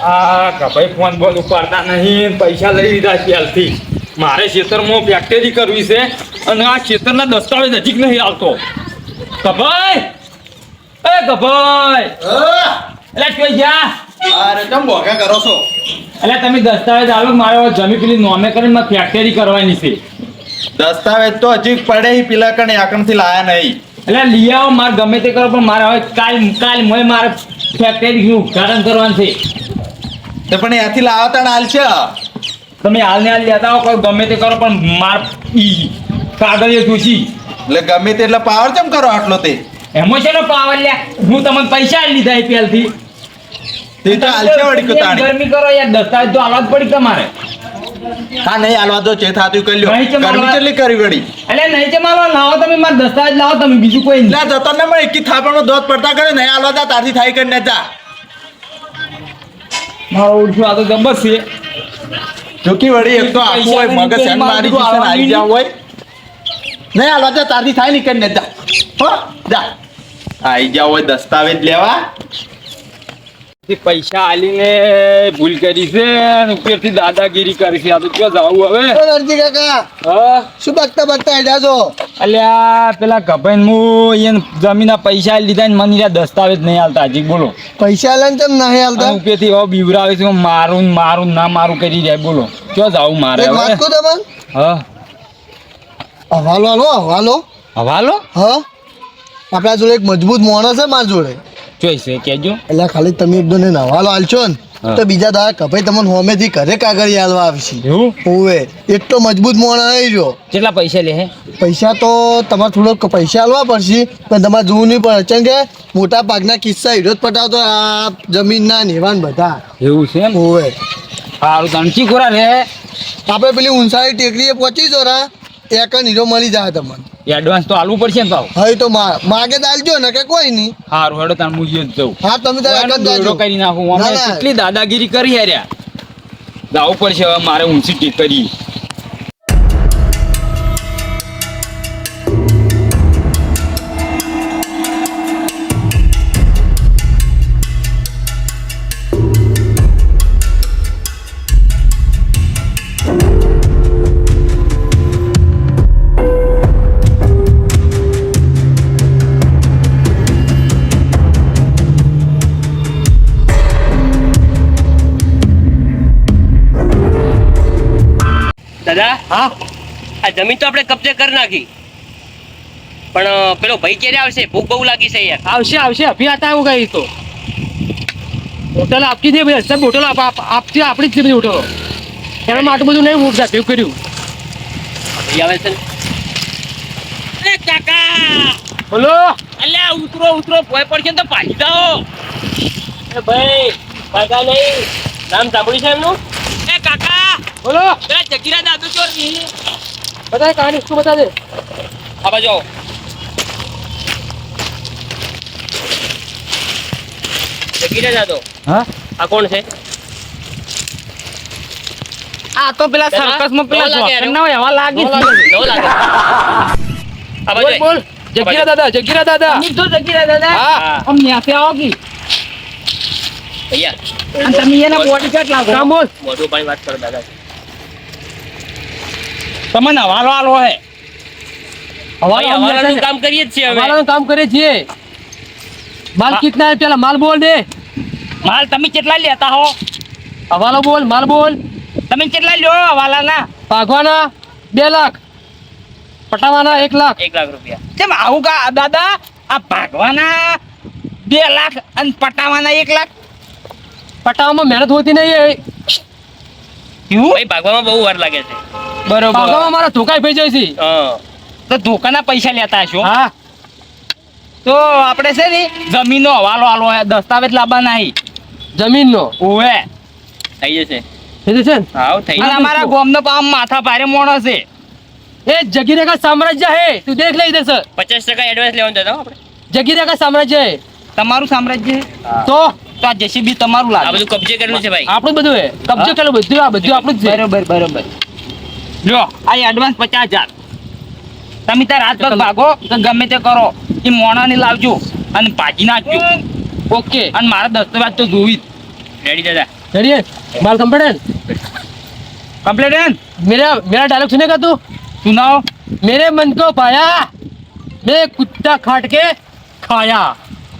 આ કભાઈ ફોન બોલ ઉપાડતા નહીં પૈસા લઈ લીધા ત્યારથી મારે ખેતરમાં ફેક્ટરી કરવી છે અને આ ખેતરના દસ્તાવેજ નજીક નહીં આવતો. કભાઈ એ કભાઈ એટલે કોઈ ગયા અરે તમે ભોગા કરો છો? એટલે તમે દસ્તાવેજ આવ્યો મારે જમી પેલી નોમે કરીને મારે ફેક્ટરી કરવાની છે? દસ્તાવેજ તો હજી પડે પેલા કણે આકણથી લાયા નહીં. એટલે લઈ આવો મારે ગમે તે કરો પણ મારે હવે કાલ કાલ મોય મારે ફેક્ટરી ઉદઘાટન કરવાનું છે. તો પણ ત્યાંથી લાવતા તાણ હાલ છે. તમે હાલ ને હાલ લેતા આવો કોઈ ગમે તે કરો પણ માર ઈ એ જોશી. એટલે ગમે તે એટલે પાવર કેમ કરો આટલો તે? એમાં છે ને પાવર લે. હું તમને પૈસા લીધા APL થી તે તો હાલ છે વળી તાણી ગરમી કરો યાર દસ્તાવેજ તો આલવા જ પડી તમારે. હા નહીં હાલવા દો છે થાતું કરી લ્યો ગરમી કેટલી કરી વળી? એટલે નહીં છે મારો લાવો તમે મારા દસ્તાવેજ લાવો તમે બીજું કોઈ એટલે જતો ને મને એકી થાપણનો દોત પડતા કરે નહીં હાલવા જા તારથી થાય કરીને જા. મારો ઓળખ્યું આ તો જબર છે. જોકી વળી એક તો આખું હોય મગજ એમ મારી ગયું આવી જાવ હોય. નહીં હાલવા દા તારથી થાય નહીં કરીને જા. હો જા. આવી જાવ હોય દસ્તાવેજ લેવા. તે પૈસા આલીને ભૂલ કરી છે અને ઉપરથી દાદાગીરી કરી છે. આ તો ક્યાં જવું હવે? અરજી કાકા. હા? શું બગતા બગતા હેડ્યા છો? અલ્યા પેલા કભાઈ હું એને જમીનના પૈસા આલી દીધા ને મને દસ્તાવેજ નહીં આવતા હજી બોલો. પૈસા લઈને તેમ નહીં હાલતા ઉપરથી હવે બીવરાવે છે મારું ને મારું ના મારું કરી જાય. બોલો. ક્યાં જાવું મારે હવે? તમને? હા? હવાલો હાલો હવાલો. હવાલો? હા? આપણા જોડે એક મજબૂત માણસ છે મારા જોડે. છે કેજો એટલે ખાલી તમે એક દોને હવાલો હાલશો ને તો બીજા દાડા ભાઈ તમને હોમેથી ઘરે કાગળ હાલવા આવશે. એવું? હોવે એટલો મજબૂત મોણ આવી જો કેટલા પૈસા લે પૈસા તો તમારે થોડોક પૈસા હાલવા પડશે પણ તમારે જોવું નહીં પડે. કેમ કે મોટા ભાગના કિસ્સા હીરો પટાવતો આ જમીનના નેવાન બધા. એવું છે એમ? હોવે સારું ધનચી ખોરા રે. આપણે પેલી ઊંસાળી ટેકરીએ પહોંચી જો રા એક હીરો મળી જાય તમને. એડવાન્સ તો આલવું પડશે ને ભાવ. હવે તો માગે દાલજો ને કે કોઈ નહીં. હારું હેડો તાર મુજી જ જઉં. હા તમે તારે એનો આગળ કરી નાખું. અમે. કેટલી દાદાગીરી કરી હેર્યા. લાવવું પડશે હવે મારે ઊંચી ટીક કરી. દાદા? હા? આ જમીન તો આપણે કબજે કરી નાખી. પણ પેલો ભાઈ ક્યારે આવશે? ભૂખ બહુ લાગી છે યાર. આવશે આવશે. અભી આતા હું ગઈ તો. હોટલ આપતી નહીં ભાઈ સાહેબ હોટલ આપ આપ- આપતી આપણી જ છે બધી હોટલો એના માટે બધું નહીં મૂક જાતે કર્યું. ભાઈ આવે છે ને. એ કાકા! બોલો. અલ્યા ઉતરો ઉતરો. ભોય પડશે ને તો પાછી જાઓ. એ ભાઈ ભાગા નહીં. નામ સાંભળ્યું છે એમનું? કાકા બોલો. પેલા જગીરા દાદુ ચોરની? બતાય કહાની શું બતા દે આ બાજુ આવો. જગીરા દાદુ. હા? આ કોણ છે? આ તો પેલા પેલા? સર્કસમાં પેલા ના હોય હવા લાગી નો લાગે. આ બાજુ બોલ જગીરા દાદા જગીરા દાદા. તમે તો જગીરા દાદા. હા. આમ ન્યાસે આવો કી ભૈયા અને તમે એના બોડી લાગો. કામ બોલ મોઢું પાણી વાત કરો દાદા. તમને હવાલો આલો હે. હવાલાનું કામ કરીએ જ છીએ હવે. હવાલાનું કામ કરીએ છીએ. માલ કેટલા પેલા માલ બોલ દે. માલ તમે કેટલા લેતા હો? હવાલો બોલ માલ બોલ. તમે કેટલા લ્યો હવાલાના? ભાગવાના બે લાખ. પટાવાના એક લાખ. એક લાખ રૂપિયા. કેમ આવું કા દાદા? આ ભાગવાના બે લાખ અને પટાવાના એક લાખ. પટાવામાં મહેનત હોતી નહીં એવું? એ ભાગવામાં બહુ વાર લાગે છે. બરોબર. ભાગવામાં મારા ધોકાઈ ભાઈ જાય છે. તો ધોકાના પૈસા લેતા હશો. હા. તો આપણે છે ને જમીનનો હવાલો હાલો દસ્તાવેજ લાવવા નહીં જમીનનો? ઓવે. થઈ જશે. થઈ જશે હાવ થઈ જશે. અમારા ગામનો પામ માથા ભારે મોણો છે. એ જગીરા કા સામ્રાજ્ય હે તું દેખ લઈ ઇધર સર. પચાસ ટકા એડવાન્સ લેવાનું દાદા આપણે. જગીરા કા સામ્રાજ્ય હે. તમારું સામ્રાજ્ય હે? તો? તો આ જેસીબી તમારું આ લાગે બધું કબજે કરેલું છે ભાઈ. આપણું બધું હે કબજે કરેલું બધું આ બધું આપણું જ બરોબર બરોબર. લ્યો આ એડવાન્સ પચાસ હજાર તમે તાર હાથ પગ ભાગો તો ગમે તે કરો એ મોણાને લાવજો અને ભાજી નાખજો ઓકે અને મારા દસ્તાવેજ તો જોવી જ. રેડી દાદા रेडी है माल कंप्लीट है કમ્પ્લેટ હે मेरा मेरा डायलॉग सुनेगा तू સુનાઓ मेरे मन को पाया मैं कुत्ता खाट के खाया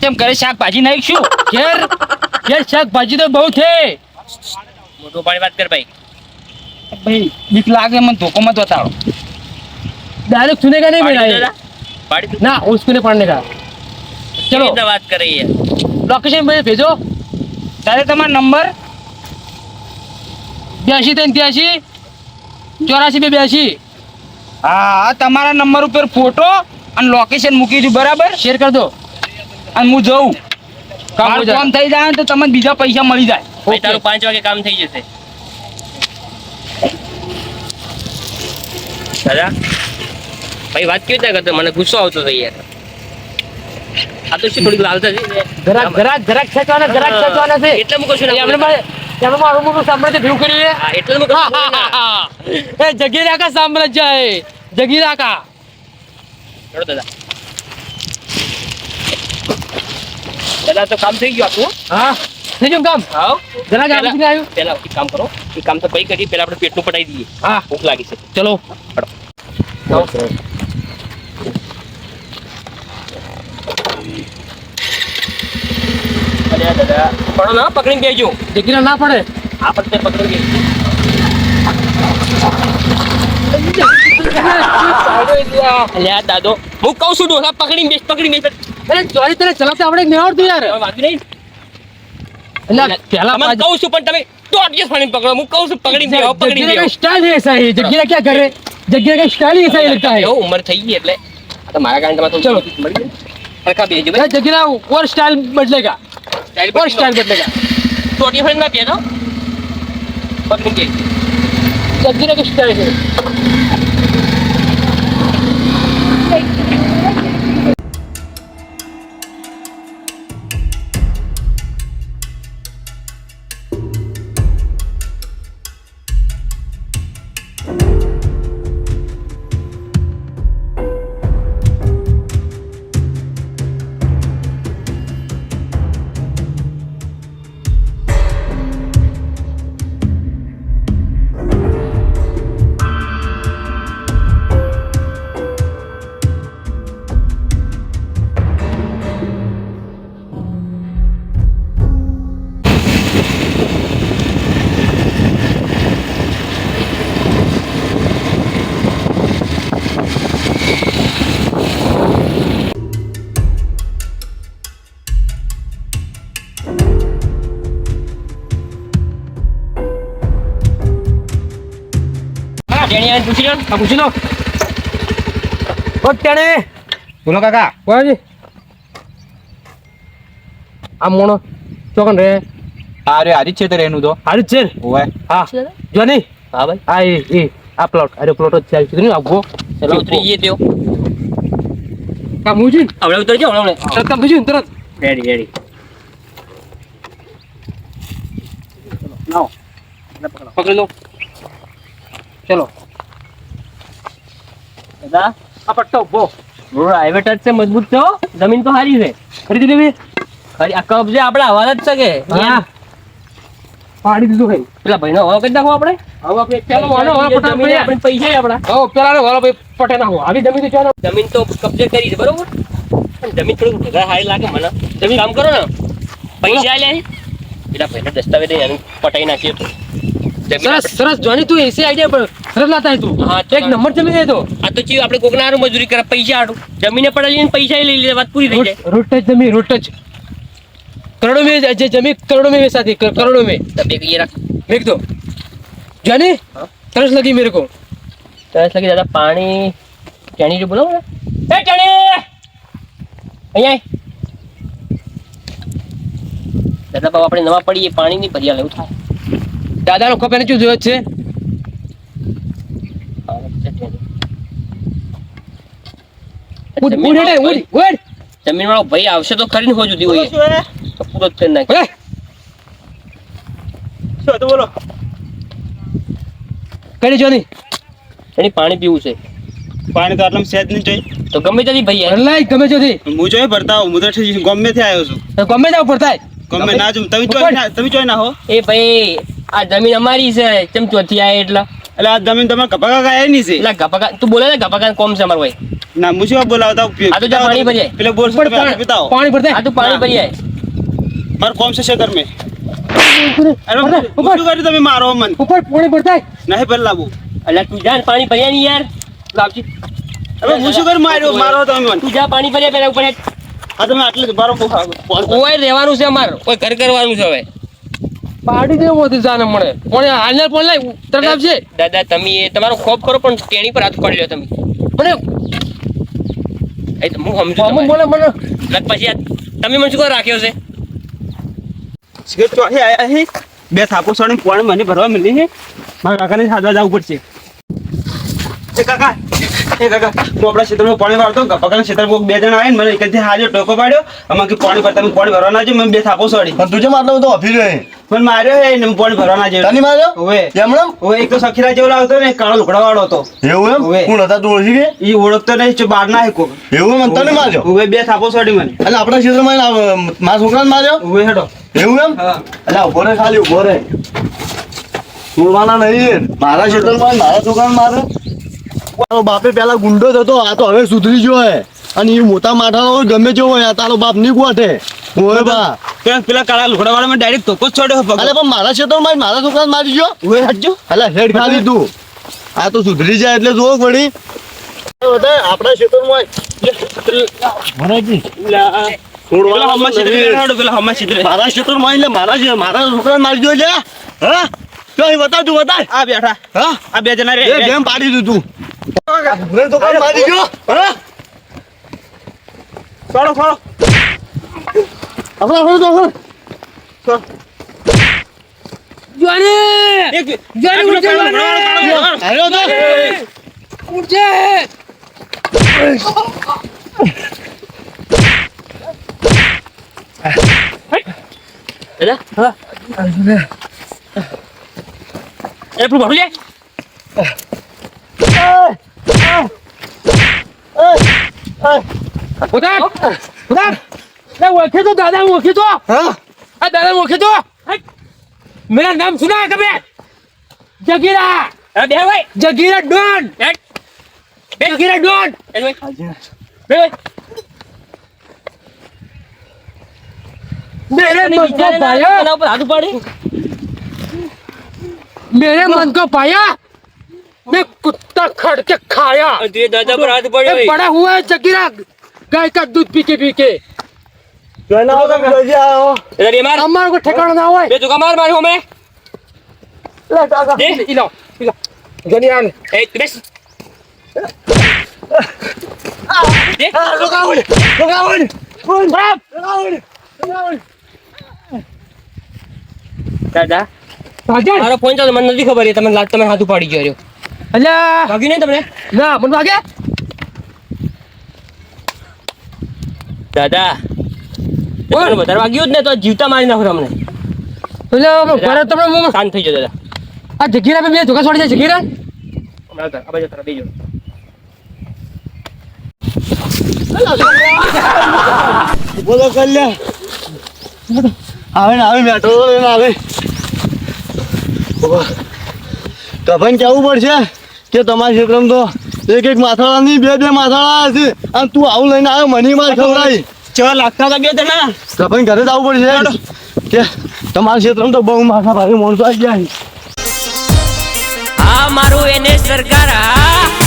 કેમ કરે શાકભાજી નાખશું यार यार શાકભાજી તો બહુ છે મોટો પાડી વાત કર ભાઈ ભાઈ બીક લાગે મને ધોકો મત બતાડો डायलॉग सुनेगा नहीं मेरा પાડી ये દાદા પાડી તું ना उसको नहीं पढ़ने का चलो ચલો વાત કરે યાર लोकेशन मुझे भेजो તારે તમારો નંબર बयासी तीन तिरासी चौरासी पे बयासी હા હા તમારા નંબર ઉપર ફોટો અને લોકેશન મૂકી છું બરાબર शेयर कर दो અને હું જઉં કામ હો મારું જાય. કામ થઈ જાય ને તો તમને બીજા પૈસા મળી જાય ભાઈ તારું પાંચ વાગે કામ થઈ જશે દાદા ભાઈ વાત કેવી રીતે કરતો મને ગુસ્સો આવતો હતો યાર. આ તો શું થોડીક લાલતા છે જરાક જરાક જરાક ખેંચવાના જરાક ખેંચવાના છે. એટલે હું છું એમને મારે મારું મોટું સામ્રાજ્ય ભેગું કરીએ. એટલે હું કહું છું ને. એ જગીરા કા સામ્રાજ્ય હે જગીરા કા ચલો દાદા. દાદા તો કામ થઈ ગયું આપણું હા. ગયું કામ આવ જરા પહેલા- આપણે આવ્યો. પહેલા એક કામ કરો. એક કામ તો કઈ કરી પહેલા આપણે પેટનું પટાઈ દઈએ. હા. ભૂખ લાગી છે. ચલો. અરે દાદા પડો ના પકડીને બેજો દેખીને ના પડે. આ પડતે પકડી ગઈ દાદો હું કહું છું પકડી ચોરી તને ચલાવતા આવડે નહીં આવડતું યાર? વાંધો નહીં. ઉમર થઈ ગઈ એટલે. મારા કારણે તમારે ચલો. મરી જગ્યા ઓર સ્ટાઇલ બદલેગા. સ્ટાઇલ સ્ટાઇલ બદલેગા. તો અડજસ્ટ ના પહેરો. પકડી જગ્યા કે સ્ટાઇલ બોલો કાકા. કોણ આ મોણો ચોકન રે? આ હારી છે તેરે એનું તો. હારી છે ઓય હા. જો નહીં. હા ભાઈ. હા એ એ આ પ્લોટ અરે પ્લોટ જ ચાલી ચૂક્યું આવગો ચલો ઉતરી જઈએ તેઓ. કામ હું છું હવે ઉતરી જાઓ તરત કામ થઈ તરત? Ready ready. પકડી લો ચલો. દાદા આ પટ્ટો ઊભો. રોડ હાઈવે ટચ છે મજબૂત છે જમીન તો સારી છે. ખરીદી લેવી? ખરી આ કબજે આપણે હવા જ છે કે? હા. પાડી દીધું ભાઈ પેલા ભાઈનો હવા કરી નાખો આપણે. હવે આપણે પેલો વાળો હવે જમીન આપણે પૈસા આપણા. હવે પેલા વાળો ભાઈ પટે ના આવી જમીન તો જમીન તો કબજે કરી છે બરોબર? જમીન થોડું વધારે સારી લાગે મને. જમીન કામ કરો ને. પૈસા લે પેલા દસ્તાવેજ પટાઈ નાખીએ. સરસ સરસ. જોની તું એસી આઈડિયા પર એક નંબર જમીન તો આ તો ચીવ આપણે કોકનારું મજૂરી કરે પૈસા આટું જમીને પડે લઈને પૈસા લઈ લે પૂરી થઈ રોટ જ જમી રોટ જ. કરોડો મે જે કરોડો મે વેચાતી કરોડો મે. તબે તરસ લગી મેરે તરસ લગી દાદા પાણી. ચણી જો અહીંયા દાદા બાબા આપણે નવા પડીએ પાણી નહીં ભર્યા લેવું થાય. દાદાનો ખપ એને શું જોયો છે? ઉડ ઉડ ઉડ ઉડ. જમીન વાળો ભાઈ આવશે તો ખરી ને દીવો એ હોય તો પૂરો જ કરી નાખે. ઓય કડી જોની. એની પાણી પીવું છે. પાણી તો આટલા સહેજ નહીં જોઈ. તો ગમે ત્યાંથી ભાઈ આવે. અલ્લાહ ગમે જો થી હું જોઈએ ભરતા આવું હું તો ગમે થી આવ્યો છું. ગમે જાવ ભરતા ગમે ના જો તમે જોઈ ના તમે જોઈ ના હો. એ ભાઈ આ જમીન અમારી છે. કેમ ચોથી આ એટલે? એટલે આ જમીન તમારે કપા કાકા નહીં છે? એટલે ગપકા તું બોલે ને ગપકા કોમ છે અમાર ભાઈ. ના શું બોલાવતા આ તો જા પાણી ભરીએ. પેલે બોલ ઉપર તમે આગળ પીતા હો. પાણી ભરતા. આ તો પાણી ભરી આય મારું કોમ છે શેકર મે. અરે ઉપર, શું કર્યું તમે મારો મન ઉપર પાણી ભરતા. નહીં ભર લાવું એટલે તું જા પાણી ભર્યા નહીં યાર. લાવજી. અરે હું શું કર્યું માર્યો મારો તમે મન તું જા પાણી ભર્યા પેલા ઉપર હા આ તમે આટલે ફોન કોઈ રહેવાનું છે અમાર. કોઈ ઘર કરવાનું છે હવે. પાડી દેવો હતી જાને મળે. પણ હાલને પણ લઈ તરત છે દાદા તમે તમારો ખોફ કરો પણ તેણી પર હાથ પાડી લ્યો તમે. મને એ તો હું સમજુ મામુ બોલે મને એટલે પછી તમે મને શું કહો રાખ્યો છે? સિગરેટ ચોહી આયા અહીં બે થાપો સડી પાણી મને ભરવા મળી છે મારા કાકાને સાધવા જવું પડશે. એ કાકા એ કાકા હું આપણા ક્ષેત્રમાં પાણી વાળતો કાકાના ક્ષેત્રમાં બે જણા આવીને મને એકથી હાજો ટોકો પાડ્યો કે પાણી ભરતા પાણી ભરવા ના છે મને બે થાપો સડી. પણ તું જેમ આટલો બધો અફી રહ્યો મને માર્યો હે ને પાણી ભરવા ના તને માર્યો? ઓવે. એમણમ ઓવે એક તો સખીરા જેવો લાગતો ને કાળો લુકડા વાળો હતો. એવું એમ. કોણ હતા તું ઓળખી કે? ઈ ઓળખતો નહીં જો બાર ના હે કોક એવું એમ? તને માર્યો? ઓવે બે થાપો સડી મને. એટલે આપણા ક્ષેત્રમાં મારા છોકરાને માર્યો? ઓવે હેડો. એવું એમ? હા. એટલે ઊભો રે ખાલી ઊભો રે છોડવાના નહીં મારા ક્ષેત્રમાં મારા છોકરાને મારે. તારો બાપે પેલા ગુંડો થતો આ તો હવે સુધરી ગયો હે. અને એ મોટા માથાનો ગમે જો હોય તારો બાપની ગોઠે. ઓય બા. પેલા પેલા કાળા લુકડા વાળા મેં ડાયરેક્ટ ધોકો છોડ્યો પગ. અલે પણ મારા ક્ષેત્રમાં મારા છોકરા મારી ગયો. ઓય હટજો અલા હેડ ખાલી તું આ તો સુધરી જાય એટલે જો વળી. આપણા ક્ષેત્રમાં છેતરે મારા ક્ષેત્રમાં એટલે મારા છે મારા છોકરાને મારી ગયો છે હા? તો અહીં બતાવ તું બતાવ આ બેઠા. હા? આ બે જણા રે કેમ પાડી દીધું તું તો કામ મારી ગયો. હા? છોડો છોડો આપણે આપણે તો આપણે. જોની! એક જોની ઉઠી આ તો. તો ઉઠજે દાદા એ પેલું ભાભી લે ઉતાર ઉતાર ને ઓળખી તો દાદા ઓળખી તો! હા? આ દાદા ઓળખી તો! મેરા નામ સુના કબે જગીરા! બે ભાઈ! જગીરા ડોન! જગીરા ડોન! બે મેરે મન કો પાયા! મેરે મન કો પાયા! मैं कुत्ता खड़ के खाया અને તું એ દાદા પર હાથ ये ઉપાડ્યો बड़ा हुआ है जगीरा गाय का दूध पी के पी के જોઈના આવો તમે જોઈજે આવો દાદા બે માર हमारे को ठिकाना ना हुआ બે તુકા માર માર્યો અમે દે इलाओ इलाओ जनियान એ તું બેસ દે આ લોકાવડ લોકાવડ खराब દાદા भाजन મારો ફોન ચાલો મને નથી ખબર એ તમે લાગ તમે હાથ ઉપાડી ગયો રહ્યો અલ્યા! વાગ્યું નહીં તમને? ના મને વાગે દાદા બોલ વધારે વાગ્યું જ ને તો જીવતા મારી નાખો તમને. એટલે ઘરે તમને શાંત થઈ જાય દાદા. આ જગીરા બે ધોકા છોડી જાય જગીરા. આવે ને આવે બેઠો આવે. તો પણ જવું પડશે? કે તમારા ક્ષેત્રમાં તો એક એક માથાળા નહીં બે બે માથાળા છે. અને તું આવું લઈને આવ્યો મને માર ખવડાવી. ચેવા લાગતા હતા બે તો પણ ઘરે જ આવવું પડશે. કે તમારા ક્ષેત્રમાં તો બહુ માથા ભારે માણસો આવી ગયા આ મારું એને સરકાર આ